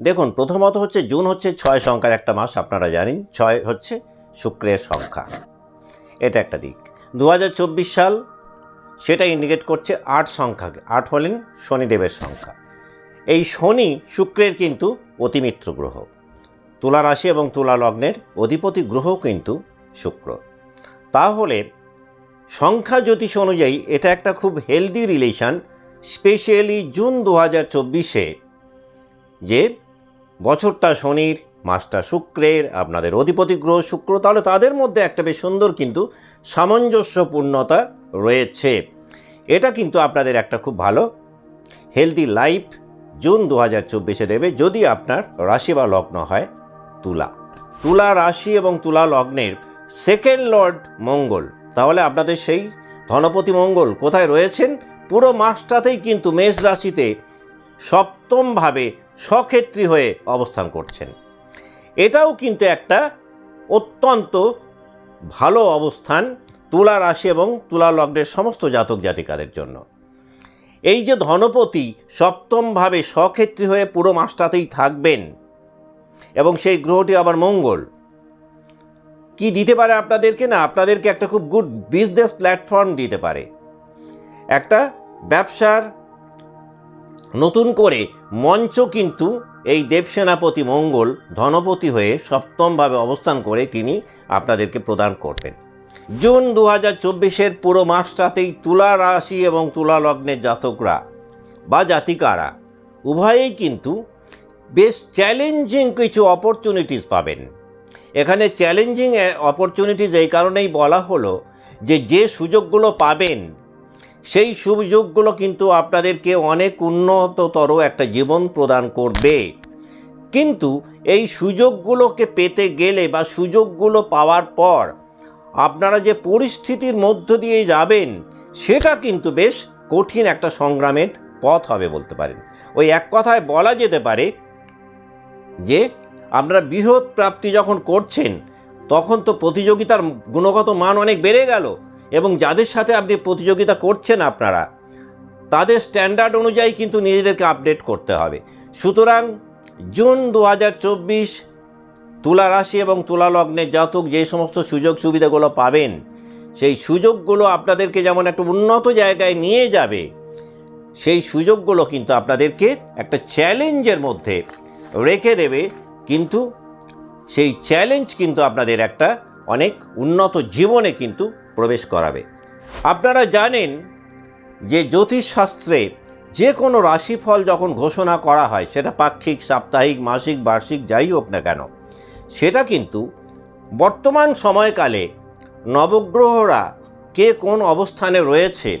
দেখুন, প্রথমত হচ্ছে জুন হচ্ছে ছয় সংখ্যার একটা মাস, আপনারা জানেন, ছয় হচ্ছে শুক্রের সংখ্যা। এটা একটা দিক। দু হাজার চব্বিশ সাল, সেটা ইন্ডিকেট করছে আট সংখ্যাকে আট হলেন শনিদেবের সংখ্যা। এই শনি শুক্রের কিন্তু অতিমিত্র গ্রহ। তুলা রাশি এবং তুলা লগ্নের অধিপতি গ্রহ কিন্তু শুক্র। তাহলে, সংখ্যা জ্যোতিষ অনুযায়ী এটা একটা খুব হেলদি রিলেশন স্পেশালি জুন দু হাজার চব্বিশে, যে বছরটা শনির, মাসটা শুক্রের, আপনাদের অধিপতি গ্রহ শুক্র, তাহলে তাদের মধ্যে একটা বেশ সুন্দর কিন্তু সামঞ্জস্যপূর্ণতা রয়েছে। এটা কিন্তু আপনাদের একটা খুব ভালো হেলদি লাইফ জুন দু হাজার চব্বিশে দেবে যদি আপনার রাশি বা লগ্ন হয় তুলা। তুলা রাশি এবং তুলা লগ্নের সেকেন্ড লর্ড মঙ্গল, তাহলে আপনাদের সেই ধনপতি মঙ্গল কোথায় রয়েছেন? পুরো মাসটাতেই কিন্তু মেষ রাশিতে সপ্তমভাবে সক্ষেত্রী হয়ে অবস্থান করছেন। এটাও কিন্তু একটা অত্যন্ত ভালো অবস্থান তুলা রাশি এবং তুলা লগ্নের সমস্ত জাতক জাতিকাদের জন্য। এই যে ধনপতি সপ্তমভাবে সক্ষেত্রী হয়ে পুরো মাসটাতেই থাকবেন এবং সেই গ্রহটি আবার মঙ্গল। কি দিতে পারে আপনাদেরকে না, আপনাদেরকে একটা খুব গুড বিজনেস প্ল্যাটফর্ম দিতে পারে। একটা ব্যবসার নতুন করে মঞ্চ কিন্তু এই দেবসেনাপতি মঙ্গল ধনপতি হয়ে সপ্তমভাবে অবস্থান করে তিনি আপনাদেরকে প্রদান করবেন। জুন দু হাজার চব্বিশের পুরো মাসটাতেই তুলা রাশি এবং তুলা লগ্নের জাতকরা বা জাতিকারা উভয়েই কিন্তু বেশ চ্যালেঞ্জিং কিছু অপরচুনিটিস পাবেন। এখানে চ্যালেঞ্জিং অপরচুনিটিস এই কারণেই বলা হলো যে যে সুযোগগুলো পাবেন সেই সুযোগগুলো কিন্তু আপনাদেরকে অনেক উন্নততর একটা জীবন প্রদান করবে। কিন্তু এই সুযোগগুলোকে পেতে গেলে বা সুযোগগুলো পাওয়ার পর আপনারা যে পরিস্থিতির মধ্য দিয়ে যাবেন, সেটা কিন্তু বেশ কঠিন একটা সংগ্রামের পথ হবে বলতে পারেন। ওই এক কথায় বলা যেতে পারে যে, আপনারা বৃহৎ প্রাপ্তি যখন করছেন, তখন তো প্রতিযোগিতার গুণগত মান অনেক বেড়ে গেল। এবং যাদের সাথে আপনি প্রতিযোগিতা করছেন আপনারা, তাদের স্ট্যান্ডার্ড অনুযায়ী কিন্তু নিজেদেরকে আপডেট করতে হবে। সুতরাং জুন দু হাজার চব্বিশ তুলা রাশি এবং তুলা লগ্নের জাতক যে সমস্ত সুযোগ সুবিধাগুলো পাবেন, সেই সুযোগগুলো আপনাদেরকে যেমন একটা উন্নত জায়গায় নিয়ে যাবে, সেই সুযোগগুলো কিন্তু আপনাদেরকে একটা চ্যালেঞ্জের মধ্যে রেখে দেবে। কিন্তু সেই চ্যালেঞ্জ কিন্তু আপনাদের একটা অনেক উন্নত জীবনে কিন্তু প্রবেশ করাবে। আপনারা জানেন যে জ্যোতিষশাস্ত্রে যে কোনো রাশিফল যখন ঘোষণা করা হয়, সেটা পাক্ষিক, সাপ্তাহিক, মাসিক, বার্ষিক, যাই হোক না কেন, সেটা কিন্তু বর্তমান সময়কালে নবগ্রহরা কে কোন অবস্থানে রয়েছে,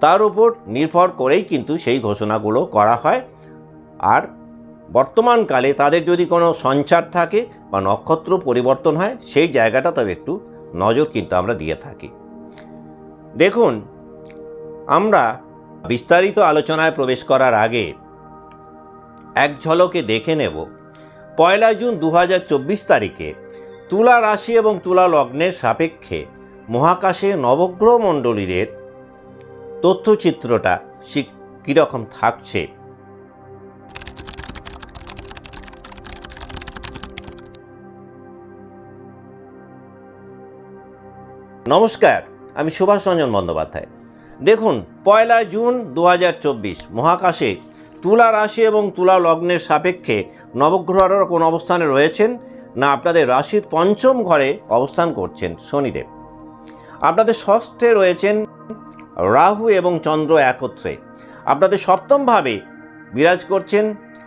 তার উপর নির্ভর করেই কিন্তু সেই ঘোষণাগুলো করা হয়। আর বর্তমানকালে তাদের যদি কোনো সঞ্চার থাকে বা নক্ষত্র পরিবর্তন হয়, সেই জায়গাটা তবে একটু নজর কিন্তু আমরা দিয়ে থাকি। দেখুন, আমরা বিস্তারিত আলোচনায় প্রবেশ করার আগে এক ঝলকে দেখে নেব, পয়লা জুন দু হাজার চব্বিশ তারিখে তুলা রাশি এবং তুলা লগ্নের সাপেক্ষে মহাকাশে নবগ্রহ মণ্ডলীদের তথ্যচিত্রটা কীরকম থাকছে। নমস্কার, আমি সুভাষ রঞ্জন বন্দ্যোপাধ্যায়। দেখুন, পয়লা জুন দু হাজার চব্বিশ, মহাকাশে তুলা রাশি এবং তুলা লগ্নের সাপেক্ষে নবগ্রহরা কোন অবস্থানে রয়েছেন? না, আপনাদের রাশির পঞ্চম ঘরে অবস্থান করছেন শনিদেব। আপনাদের ষষ্ঠে রয়েছেন রাহু এবং চন্দ্র একত্রে। আপনাদের সপ্তমভাবে বিরাজ করছেন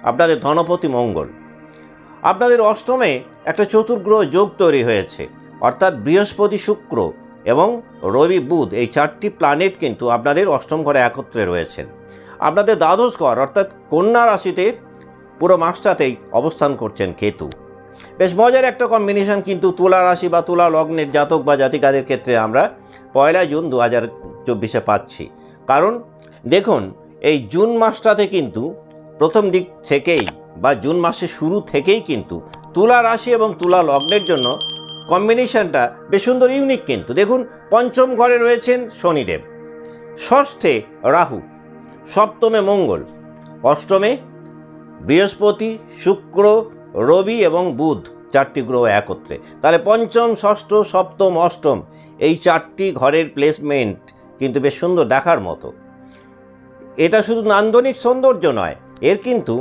আপনাদের ধনপতি মঙ্গল। আপনাদের অষ্টমে একটা চতুর্গ্রহ যোগ তৈরি হয়েছে, অর্থাৎ বৃহস্পতি শুক্র। এবং রবি বুধ, এই চারটি প্ল্যানেট কিন্তু আপনাদের অষ্টম ঘরে একত্রে রয়েছেন। আপনাদের দ্বাদশ ঘর, অর্থাৎ কন্যা রাশিতে পুরো মাসটাতেই অবস্থান করছেন কেতু। বেশ মজার একটা কম্বিনেশন কিন্তু তুলা রাশি বা তুলা লগ্নের জাতক বা জাতিকাদের ক্ষেত্রে আমরা পয়লা জুন দু হাজার চব্বিশে পাচ্ছি। কারণ দেখুন, এই জুন মাসটাতে কিন্তু প্রথম দিক থেকেই বা জুন মাসের শুরু থেকেই কিন্তু তুলা রাশি এবং তুলা লগ্নের জন্য কম্বিনেশনটা বেশ সুন্দর ইউনিক কিন্তু। দেখুন, পঞ্চম ঘরে রয়েছেন শনিদেব। ষষ্ঠে রাহু, সপ্তমে মঙ্গল, অষ্টমে বৃহস্পতি, শুক্র, রবি এবং বুধ চারটি গ্রহ একত্রে। তাহলে পঞ্চম, ষষ্ঠ, সপ্তম, অষ্টম এই চারটি ঘরের প্লেসমেন্ট কিন্তু বেশ সুন্দর দেখার মতো। এটা শুধু নান্দনিক সৌন্দর্য নয়, এর কিন্তু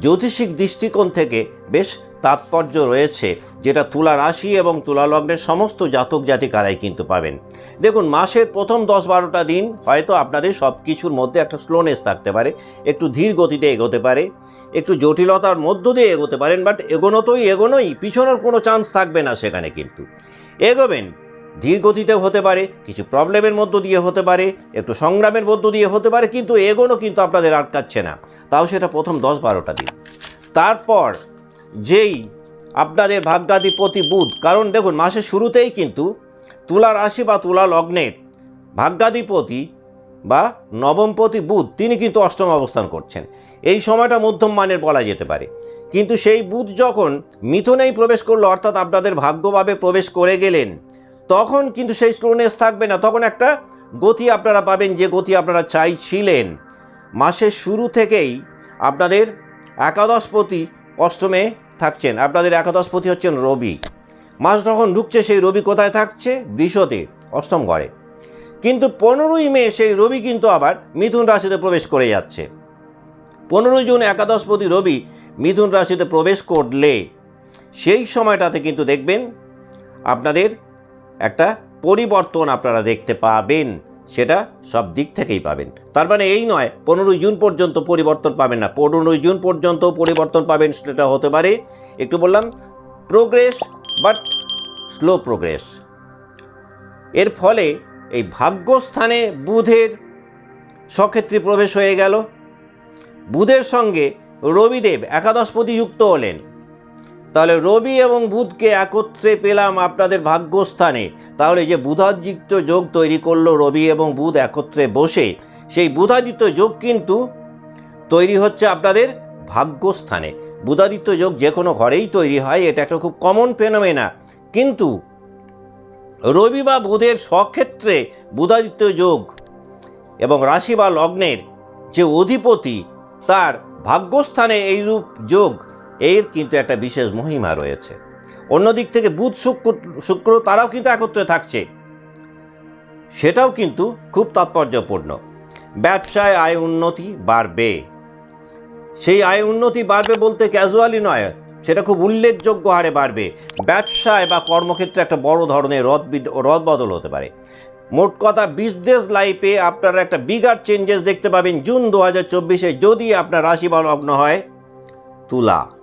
জ্যোতিষিক দৃষ্টিকোণ থেকে বেশ তাৎপর্য রয়েছে, যেটা তুলা রাশি এবং তুলা লগ্নের সমস্ত জাতক জাতিকারাই কিন্তু পাবেন। দেখুন, মাসের প্রথম দশ বারোটা দিন হয়তো আপনাদের সব কিছুর মধ্যে একটা স্লোনেস থাকতে পারে, একটু ধীর গতিতে এগোতে পারে, একটু জটিলতার মধ্য দিয়ে এগোতে পারেন বাট এগোনো তোই এগোনোই পিছনের কোনো চান্স থাকবে না সেখানে কিন্তু। এগোবেন, ধীর গতিতেও হতে পারে, কিছু প্রবলেমের মধ্য দিয়ে হতে পারে, একটু সংগ্রামের মধ্য দিয়ে হতে পারে, কিন্তু এগোনো কিন্তু আপনাদের আটকাচ্ছে না। তাও সেটা প্রথম দশ বারোটা দিন। তারপর যেই আপনাদের ভাগ্যাধিপতি বুধ। কারণ দেখুন, মাসের শুরুতেই কিন্তু তুলা রাশি বা তুলা লগ্নের ভাগ্যাধিপতি বা নবমপতি বুধ, তিনি কিন্তু অষ্টম অবস্থান করছেন। এই সময়টা মধ্যম মানের বলা যেতে পারে। কিন্তু সেই বুধ যখন মিথুনেই প্রবেশ করল, অর্থাৎ আপনাদের ভাগ্যভাবে প্রবেশ করে গেলেন, তখন কিন্তু সেই স্লোনেস থাকবে না। তখন একটা গতি আপনারা পাবেন, যে গতি আপনারা চাইছিলেন। মাসের শুরু থেকেই আপনাদের একাদশপতি অষ্টমে থাকছেন। আপনাদের একাদশপতি হচ্ছেন রবি। মাস যখন ঢুকছে, সেই রবি কোথায় থাকছে? বৃষতে, অষ্টম ঘরে। কিন্তু পনেরোই মে সেই রবি কিন্তু আবার মিথুন রাশিতে প্রবেশ করে যাচ্ছে। পনেরোই জুন একাদশপতি রবি মিথুন রাশিতে প্রবেশ করলে, সেই সময়টাতে কিন্তু দেখবেন আপনাদের একটা পরিবর্তন আপনারা দেখতে পাবেন। সেটা সব দিক থেকেই পাবেন। তার মানে এই নয় পনেরোই জুন পর্যন্ত পরিবর্তন পাবেন না। পনেরোই জুন পর্যন্ত পরিবর্তন পাবেন সেটা হতে পারে, একটু বললাম প্রোগ্রেস বাট স্লো প্রোগ্রেস এর ফলে এই ভাগ্যস্থানে বুধের সক্ষেত্রে প্রবেশ হয়ে গেল। বুধের সঙ্গে রবিদেব একাদশপতি যুক্ত হলেন। তাহলে রবি এবং বুধকে একত্রে পেলাম আপনাদের ভাগ্যস্থানে। তাহলে যে বুধাদিত্য যোগ তৈরি করল রবি এবং বুধ একত্রে বসে, সেই বুধাদিত্য যোগ কিন্তু তৈরি হচ্ছে আপনাদের ভাগ্যস্থানে। বুধাদিত্য যোগ যে কোনো ঘরেই তৈরি হয়, এটা একটা খুব কমন ফেনোমেনা কিন্তু রবি বা বুধের স্বক্ষেত্রে বুধাদিত্য যোগ এবং রাশি বা লগ্নের যে অধিপতি, তার ভাগ্যস্থানে এইরূপ যোগ এর কিন্তু একটা বিশেষ মহিমা রয়েছে। অন্যদিক থেকে বুধ, শুক্র শুক্র তারাও কিন্তু একত্রে থাকছে। সেটাও কিন্তু খুব তাৎপর্যপূর্ণ। ব্যবসায় আয় উন্নতি বাড়বে। সেই আয় উন্নতি বাড়বে বলতে ক্যাজুয়ালি নয়, সেটা খুব উল্লেখযোগ্য হারে বাড়বে। ব্যবসায় বা কর্মক্ষেত্রে একটা বড় ধরনের রদ রদ বদল হতে পারে। মোট কথা বিজনেস লাইফে আপনারা একটা বিগার চেঞ্জেস দেখতে পাবেন জুন দু হাজার যদি আপনার রাশি বা লগ্ন হয় তুলা।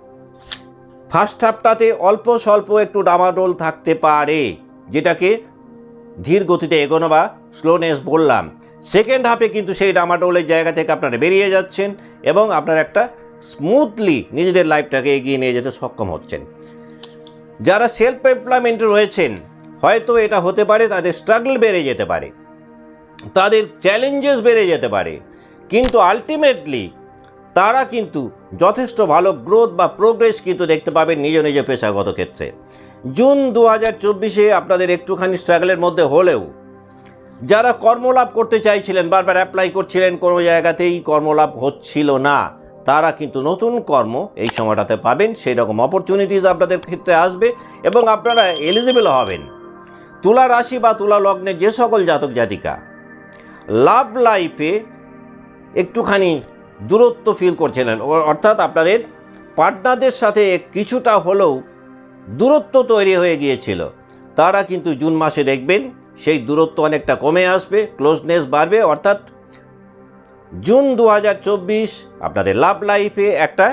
ফার্স্ট হাফটাতে অল্প স্বল্প একটু ডামাডোল থাকতে পারে, যেটাকে ধীর গতিতে এগোনো বা স্লোনেস বললাম। সেকেন্ড হাফে কিন্তু সেই ডামাডোলের জায়গা থেকে আপনারা বেরিয়ে যাচ্ছেন এবং আপনারা একটা স্মুথলি নিজেদের লাইফটাকে এগিয়ে নিয়ে যেতে সক্ষম হচ্ছেন। যারা সেলফ এমপ্লয়মেন্টে রয়েছেন, হয়তো এটা হতে পারে, তাদের স্ট্রাগল বেড়ে যেতে পারে, তাদের চ্যালেঞ্জেস বেড়ে যেতে পারে, কিন্তু আলটিমেটলি তারা কিন্তু যথেষ্ট ভালো গ্রোথ বা প্রোগ্রেস কিন্তু দেখতে পাবেন নিজ নিজ পেশাগত ক্ষেত্রে। জুন দু হাজার চব্বিশে আপনাদের একটুখানি স্ট্রাগলের মধ্যে হলেও, যারা কর্মলাভ করতে চাইছিলেন, বারবার অ্যাপ্লাই করছিলেন কোনো জায়গাতেই কর্মলাভ হচ্ছিল না, তারা কিন্তু নতুন কর্ম এই সময়টাতে পাবেন সেই রকম অপরচুনিটিস আপনাদের ক্ষেত্রে আসবে এবং আপনারা এলিজিবল হবেন। তুলা রাশি বা তুলা লগ্নে যে সকল জাতক জাতিকা লাভ লাইফে একটুখানি দূরত্ব ফিল করছিলেন। অর্থাৎ আপনাদের পার্টনারদের সাথে কিছুটা হলেও দূরত্ব তৈরি হয়ে গিয়েছিল। তারা কিন্তু জুন মাসে দেখবেন সেই দূরত্ব অনেকটা কমে আসবে ক্লোজনেস বাড়বে। অর্থাৎ জুন দু হাজার চব্বিশ আপনাদের লাভ লাইফে একটা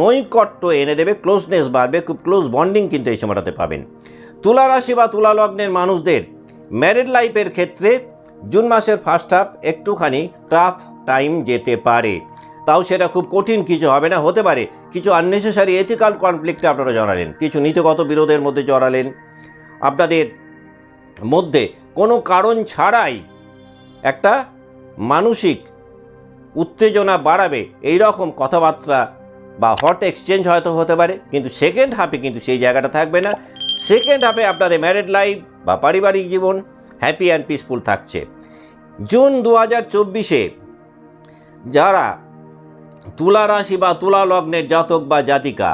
নৈকট্য এনে দেবে ক্লোজনেস বাড়বে, খুব ক্লোজ বন্ডিং কিন্তু এই সময়টাতে পাবেন। তুলা রাশি বা তুলা লগ্নের মানুষদের ম্যারিড লাইফের ক্ষেত্রে জুন মাসের ফার্স্ট হাফ একটুখানি টাফ টাইম যেতে পারে। তাও সেটা খুব কঠিন কিছু হবে না, হতে পারে। কিছু আননেসেসারি এথিক্যাল কনফ্লিক্টে আপনারা জড়ালেন, কিছু নীতিগত বিরোধের মধ্যে জড়ালেন। আপনাদের মধ্যে কোনো কারণ ছাড়াই একটা মানসিক উত্তেজনা বাড়াবে এই রকম কথাবার্তা বা হট এক্সচেঞ্জ হয়তো হতে পারে, কিন্তু সেকেন্ড হাফে কিন্তু সেই জায়গাটা থাকবে না। সেকেন্ড হাফে আপনাদের ম্যারিড লাইফ বা পারিবারিক জীবন হ্যাপি অ্যান্ড পিসফুল থাকছে। জুন দু হাজার চব্বিশে যারা তুলা রাশি বা তুলা লগ্নের জাতক বা জাতিকা,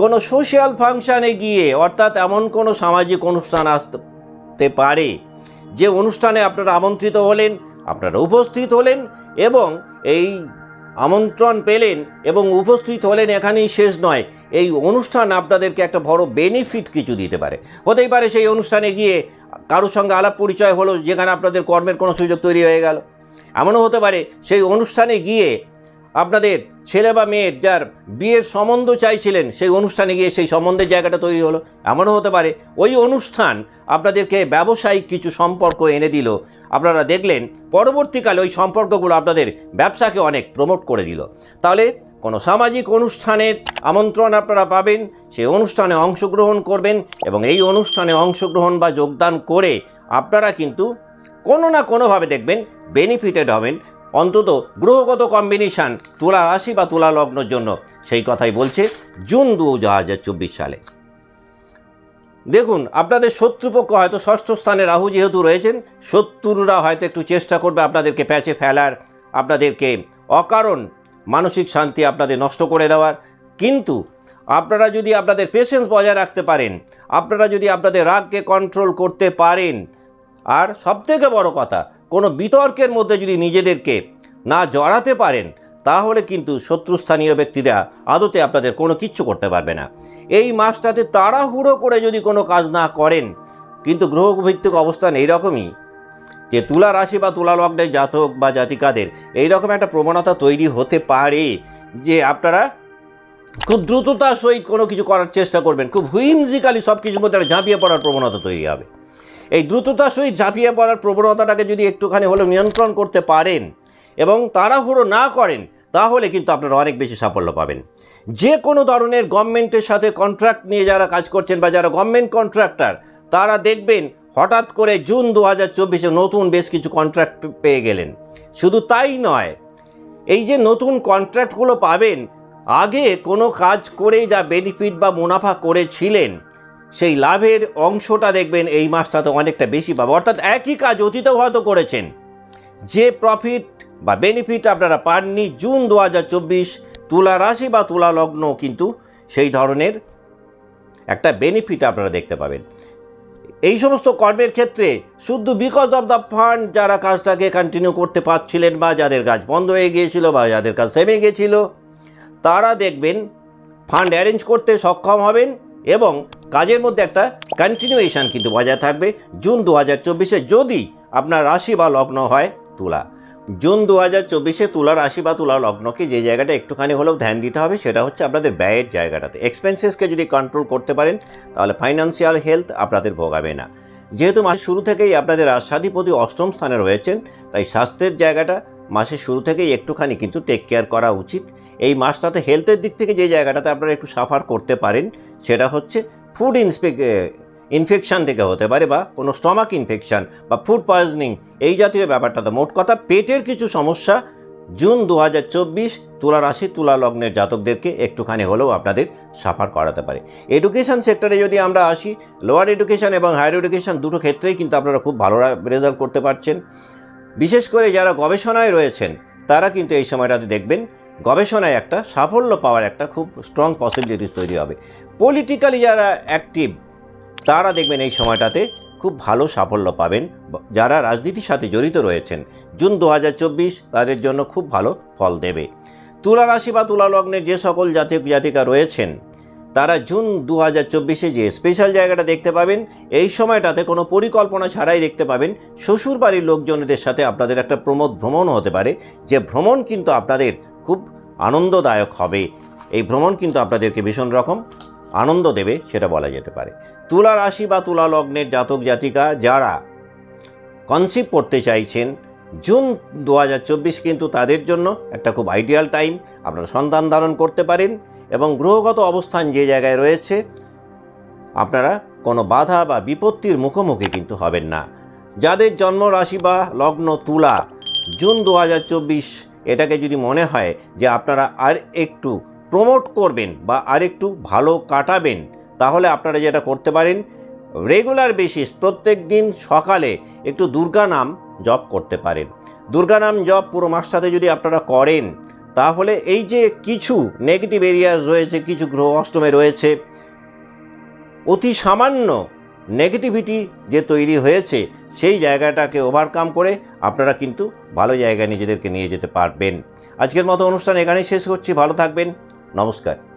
কোনো সোশ্যাল ফাংশানে গিয়ে অর্থাৎ এমন কোনো সামাজিক অনুষ্ঠান আসতে পারে যে অনুষ্ঠানে আপনারা আমন্ত্রিত হলেন, আপনারা উপস্থিত হলেন এবং এই আমন্ত্রণ পেলেন এবং উপস্থিত হলেন এখানেই শেষ নয়, এই অনুষ্ঠান আপনাদেরকে একটা বড় বেনিফিট কিছু দিতে পারে। হতেই পারে সেই অনুষ্ঠানে গিয়ে কারোর সঙ্গে আলাপ পরিচয় হলো, যেখানে আপনাদের কর্মের কোনো সুযোগ তৈরি হয়ে গেল। এমনও হতে পারে সেই অনুষ্ঠানে গিয়ে আপনাদের ছেলে বা মেয়ের যার বিয়ের সম্বন্ধ চাইছিলেন, সেই অনুষ্ঠানে গিয়ে সেই সম্বন্ধের জায়গাটা তৈরি হলো। এমনও হতে পারে, ওই অনুষ্ঠান আপনাদেরকে ব্যবসায়িক কিছু সম্পর্ক এনে দিল। আপনারা দেখলেন, পরবর্তীকালে ওই সম্পর্কগুলো আপনাদের ব্যবসাকে অনেক প্রমোট করে দিল। তাহলে কোনো সামাজিক অনুষ্ঠানের আমন্ত্রণ আপনারা পাবেন সেই অনুষ্ঠানে অংশগ্রহণ করবেন এবং এই অনুষ্ঠানে অংশগ্রহণ বা যোগদান করে আপনারা কিন্তু কোনো না কোনোভাবে দেখবেন বেনিফিটেড হবেন। অন্তত গ্রহগত কম্বিনেশান তুলা রাশি বা তুলা লগ্নের জন্য। সেই কথাই বলছে জুন দু হাজার চব্বিশ সালে। দেখুন, আপনাদের শত্রুপক্ষ হয়তো ষষ্ঠ স্থানে রাহু যেহেতু রয়েছেন, শত্রুরা হয়তো একটু চেষ্টা করবে আপনাদেরকে প্যাচে ফেলার, আপনাদেরকে অকারণ মানসিক শান্তি আপনাদের নষ্ট করে দেওয়ার। কিন্তু আপনারা যদি আপনাদের পেশেন্স বজায় রাখতে পারেন, আপনারা যদি আপনাদের রাগকে কন্ট্রোল করতে পারেন, আর সবথেকে বড় কথা কোনো বিতর্কের মধ্যে যদি নিজেদেরকে না জড়াতে পারেন, তাহলে কিন্তু শত্রুস্থানীয় ব্যক্তিরা আদতে আপনাদের কোনো কিচ্ছু করতে পারবে না। এই মাসটাতে তাড়াহুড়ো করে যদি কোনো কাজ না করেন, কিন্তু গ্রহভিত্তিক অবস্থান এইরকমই যে তুলা রাশি বা তুলা লগ্নের জাতক বা জাতিকাদের এইরকম একটা প্রবণতা তৈরি হতে পারে, যে আপনারা খুব দ্রুততার সহিত কোনো কিছু করার চেষ্টা করবেন, খুব হুইমজিক্যালি সব কিছুর মধ্যে ঝাঁপিয়ে পড়ার প্রবণতা তৈরি হবে। এই দ্রুততার সহিত ঝাঁপিয়ে পড়ার প্রবণতাটাকে যদি একটুখানি হলেও নিয়ন্ত্রণ করতে পারেন এবং তাড়াহুড়ো না করেন, তাহলে কিন্তু আপনারা অনেক বেশি সাফল্য পাবেন। যে কোনো ধরনের গভর্নমেন্টের সাথে কন্ট্রাক্ট নিয়ে যারা কাজ করছেন বা যারা গভর্নমেন্ট কন্ট্রাক্টর তারা দেখবেন হঠাৎ করে জুন দু হাজার চব্বিশে নতুন বেশ কিছু কন্ট্রাক্ট পেয়ে গেলেন। শুধু তাই নয়, এই যে নতুন কন্ট্রাক্টগুলো পাবেন, আগে কোনো কাজ করেই যা বেনিফিট বা মুনাফা করেছিলেন সেই লাভের অংশটা দেখবেন এই মাসটাতে অনেকটা বেশি পাবে। অর্থাৎ একই কাজ অতীতেও হয়তো করেছেন। যে প্রফিট বা বেনিফিট আপনারা পাননি, জুন দু হাজার চব্বিশ তুলা রাশি বা তুলা লগ্ন কিন্তু সেই ধরনের একটা বেনিফিট আপনারা দেখতে পাবেন। এই সমস্ত কর্মের ক্ষেত্রে শুধু বিকজ অফ দ্য ফান্ড যারা কাজটাকে কন্টিনিউ করতে পারছিলেন বা যাদের কাজ বন্ধ হয়ে গিয়েছিল বা যাদের কাজ থেমে গিয়েছিল, তারা দেখবেন ফান্ড অ্যারেঞ্জ করতে সক্ষম হবেন। এবং কাজের মধ্যে একটা কন্টিনিউয়েশন কিন্তু বজায় থাকবে। জুন দু হাজার চব্বিশে যদি আপনার রাশি বা লগ্ন হয় তুলা। জুন দু হাজার চব্বিশে তুলা রাশি বা তুলা লগ্নকে যে জায়গাটা একটুখানি হলেও ধ্যান দিতে হবে সেটা হচ্ছে আপনাদের ব্যয়ের জায়গাটাতে। এক্সপেন্সেসকে যদি কন্ট্রোল করতে পারেন, তাহলে ফাইন্যান্সিয়াল হেলথ আপনাদের ভোগাবে না। যেহেতু মাসের শুরু থেকেই আপনাদের রাজসাধিপতি অষ্টম স্থানে রয়েছেন, তাই স্বাস্থ্যের জায়গাটা মাসের শুরু থেকেই একটুখানি কিন্তু টেক কেয়ার করা উচিত। এই মাসটাতে হেলথের দিক থেকে যে জায়গাটাতে আপনারা একটু সাফার করতে পারেন, সেটা হচ্ছে ফুড ইন্সপেক ইনফেকশান থেকে হতে পারে বা কোনো স্টমাক ইনফেকশান বা ফুড পয়জনিং এই জাতীয় ব্যাপারটাতে মোট কথা পেটের কিছু সমস্যা, জুন দু হাজার চব্বিশ তুলা রাশি, তুলা লগ্নের জাতকদেরকে একটুখানি হলেও আপনাদের সাফার করাতে পারে। এডুকেশন সেক্টরে যদি আমরা আসি লোয়ার এডুকেশন এবং হায়ার এডুকেশন দুটো ক্ষেত্রেই কিন্তু আপনারা খুব ভালো রেজাল্ট করতে পারছেন। বিশেষ করে যারা গবেষণায় রয়েছেন, তারা কিন্তু এই সময়টাতে দেখবেন গবেষণায় একটা সাফল্য পাওয়ার একটা খুব স্ট্রং পসিবিলিটিস তৈরি হবে। পলিটিক্যালি যারা অ্যাক্টিভ তারা দেখবেন এই সময়টাতে খুব ভালো সাফল্য পাবেন। যারা রাজনীতির সাথে জড়িত রয়েছেন, জুন দু হাজার চব্বিশ তাদের জন্য খুব ভালো ফল দেবে। তুলা রাশি বা তুলা লগ্নের যে সকল জাতক জাতিকা রয়েছেন, তারা জুন দু হাজার চব্বিশে যে স্পেশাল জায়গাটা দেখতে পাবেন, এই সময়টাতে কোনো পরিকল্পনা ছাড়াই দেখতে পাবেন শ্বশুর বাড়ির লোকজনদের সাথে আপনাদের একটা প্রমোদ ভ্রমণ হতে পারে। যে ভ্রমণ কিন্তু আপনাদের খুব আনন্দদায়ক হবে। এই ভ্রমণ কিন্তু আপনাদেরকে ভীষণ রকম আনন্দ দেবে, সেটা বলা যেতে পারে। তুলা রাশি বা তুলা লগ্নের জাতক জাতিকা যারা কনসিভ করতে চাইছেন, জুন দু হাজার চব্বিশ কিন্তু তাদের জন্য একটা খুব আইডিয়াল টাইম আপনারা সন্তান ধারণ করতে পারেন এবং গ্রহগত অবস্থান যে জায়গায় রয়েছে, আপনারা কোনো বাধা বা বিপত্তির মুখোমুখি কিন্তু হবেন না। যাদের জন্ম রাশি বা লগ্ন তুলা, জুন দু হাজার চব্বিশ এটাকে যদি মনে হয় যে আপনারা আর একটু প্রমোট করবেন বা আর একটু ভালো কাটাবেন, তাহলে আপনারা যেটা করতে পারেন রেগুলার বেসিস প্রত্যেক দিন সকালে একটু দুর্গা নাম জপ করতে পারেন। দুর্গা নাম জপ পুরো মাসটাতে যদি আপনারা করেন, তাহলে এই যে কিছু নেগেটিভ এরিয়াস রয়েছে, কিছু গ্রহ অষ্টমে রয়েছে, অতি সামান্য নেগেটিভিটি যে তৈরি হয়েছে, সেই জায়গাটাকে ওভারকাম করে আপনারা কিন্তু ভালো জায়গায় নিজেদেরকে নিয়ে যেতে পারবেন। আজকের মতো অনুষ্ঠান এখানেই শেষ করছি। ভালো থাকবেন। নমস্কার।